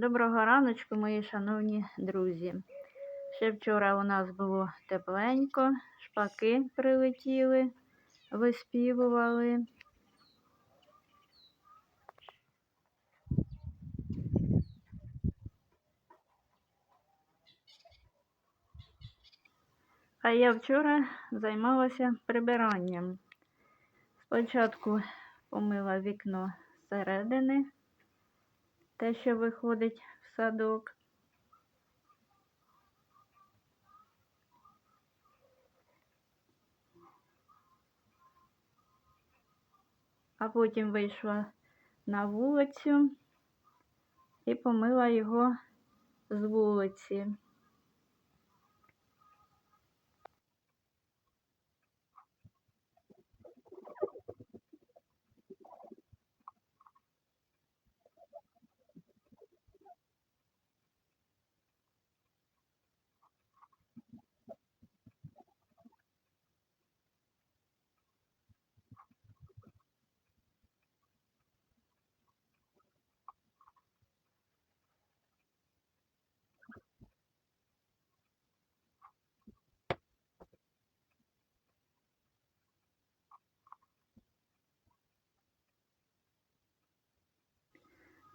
Доброго раночку, мої шановні друзі. Ще вчора у нас було тепленько, шпаки прилетіли, виспівували. А я вчора займалася прибиранням. Спочатку помила вікно зсередини, те, що виходить в садок. А потім вийшла на вулицю і помила його з вулиці.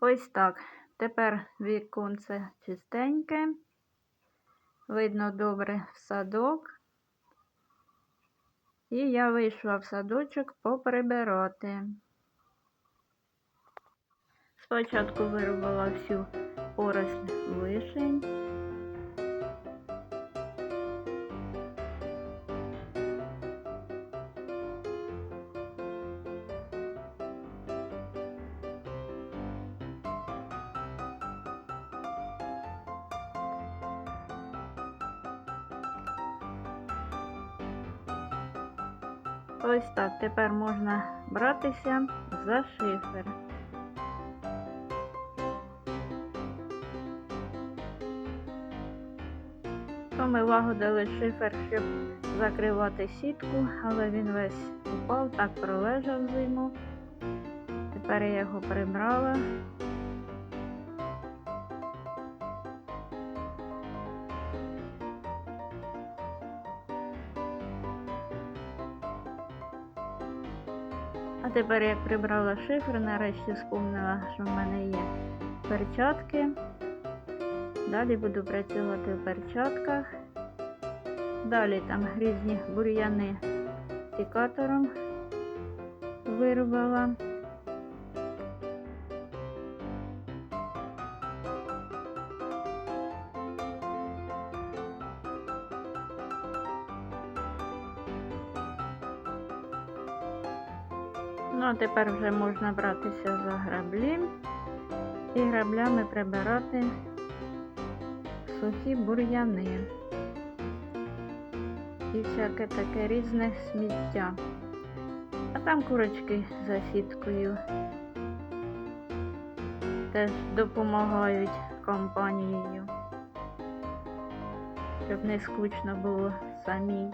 Ось так. Тепер віконце чистеньке. Видно добре в садок. І я вийшла в садочок поприбирати. Спочатку вирубала всю поросль вишень. Ось так. Тепер можна братися за шифер. То ми лагодили шифер, щоб закривати сітку, але він весь упав, так пролежав зиму. Тепер я його прибрала. А тепер, як прибрала шифр, нарешті спомнила, що в мене є перчатки. Далі буду працювати в перчатках. Далі там різні бур'яни стікатором вирвала. Ну, а тепер вже можна братися за граблі і граблями прибирати сухі бур'яни і всяке таке різне сміття. А там курочки за сіткою теж допомагають компанією, щоб не скучно було самій.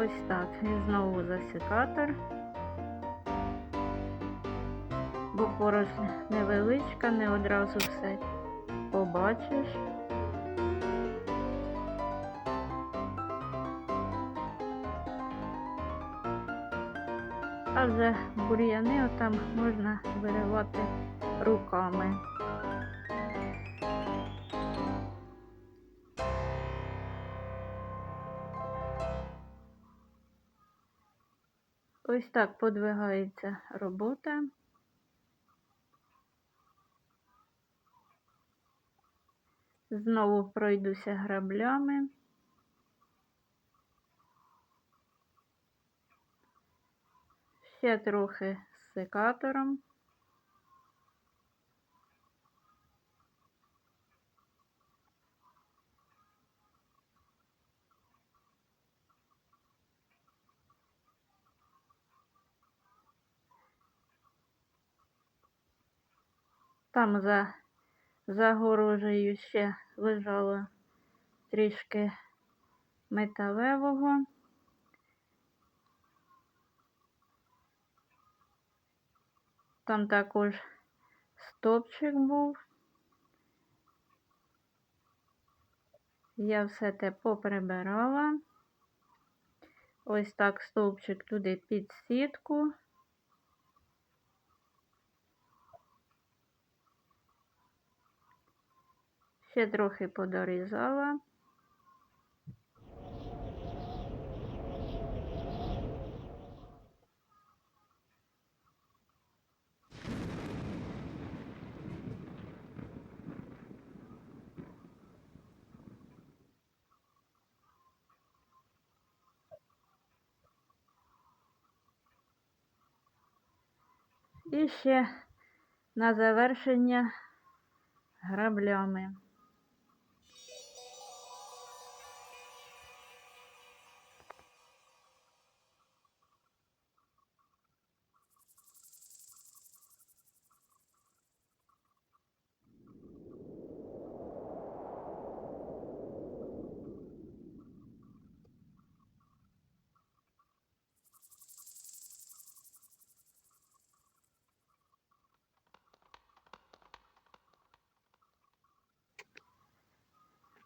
Ось так. І знову засікатор. Бо поросль невеличка, не одразу все побачиш. А вже бур'яни отам можна виривати руками. Ось так подвигається робота. Знову пройдуся граблями. Ще трохи з секатором. Там за загорожею ще лежало трішки металевого. Там також стопчик був. Я все те поприбирала. Ось так стовпчик туди під сітку. Ще трохи подорізала. І ще на завершення граблями.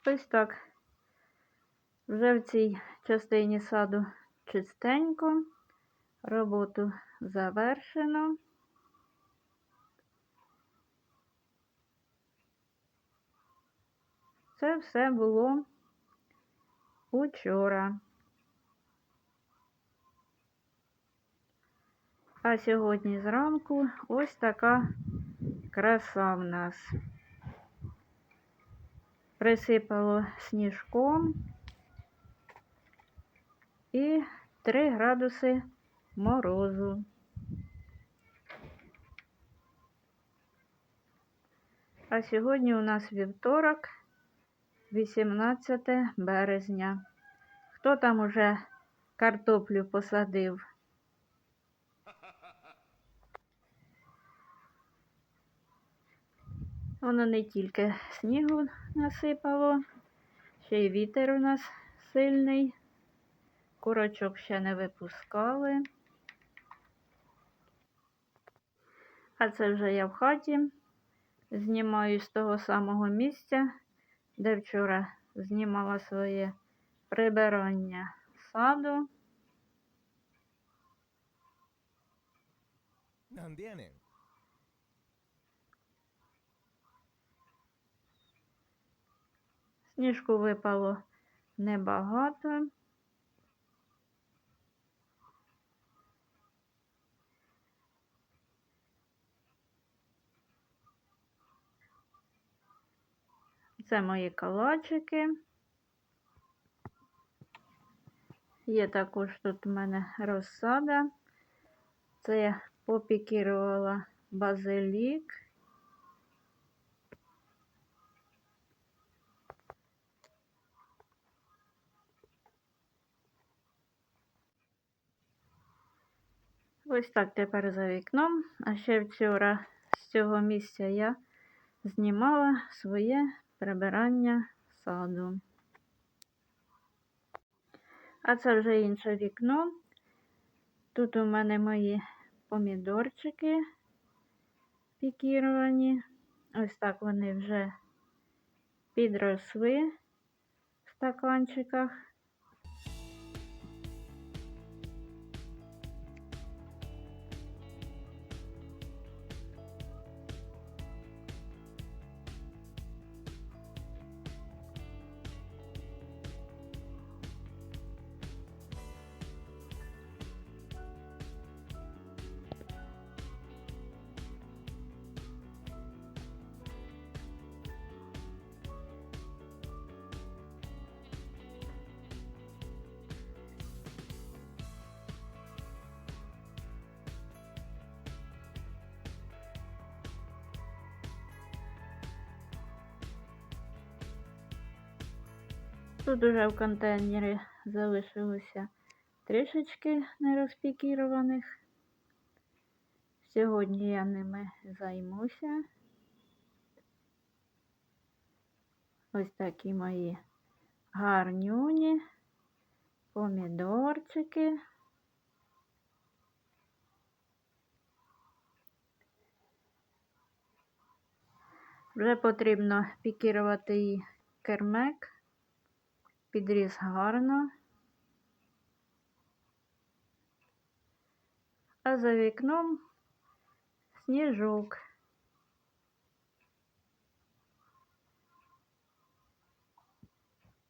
Ось так. Вже в цій частині саду чистенько. Роботу завершено. Це все було учора. А сьогодні зранку ось така краса в нас присипало сніжком і 3 градуси морозу. А сьогодні у нас вівторок, 18 березня. Хто там уже картоплю посадив? Воно не тільки снігу насипало, ще й вітер у нас сильний. Курочок ще не випускали. А це вже я в хаті. Знімаю з того самого місця, де вчора знімала своє прибирання саду. Сніжку випало небагато. Це мої калачики. Є також тут у мене розсада. Це я попікірувала базилік. Ось так тепер за вікном. А ще вчора з цього місця я знімала своє прибирання саду. А це вже інше вікно. Тут у мене мої помідорчики пікіровані. Ось так вони вже підросли в стаканчиках. Тут уже в контейнері залишилося трішечки нерозпікірованих. Сьогодні я ними займуся. Ось такі мої гарнюні, помідорчики. Вже потрібно пікірувати її кермек. Підріз гарно. А за вікном сніжок.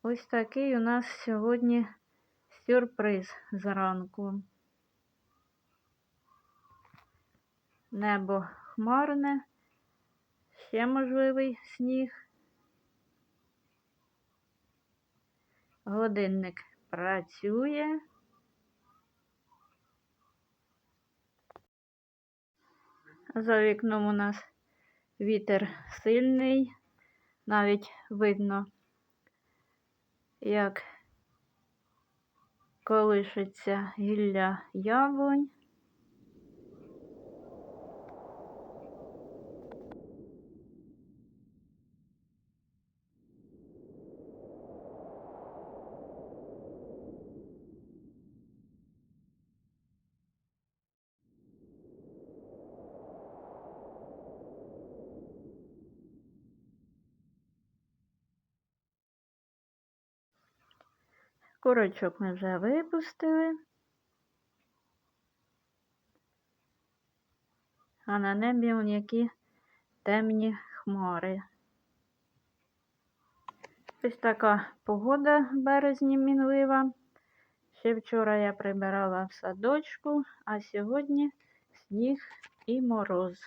Ось такий у нас сьогодні сюрприз зранку. Небо хмарне, ще можливий сніг. Годинник працює. За вікном у нас вітер сильний, навіть видно, як колишиться гілля яблунь. Курочок ми вже випустили. А на небі он які темні хмари. Ось така погода в березні мінлива. Ще вчора я прибирала в садочку, а сьогодні сніг і мороз.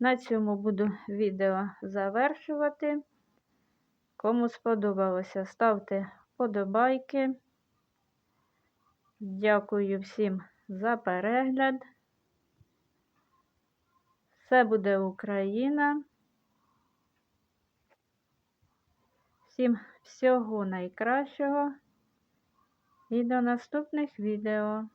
На цьому буду відео завершувати. Кому сподобалося, ставте вподобайки. Дякую всім за перегляд. Все буде Україна. Всім всього найкращого і до наступних відео.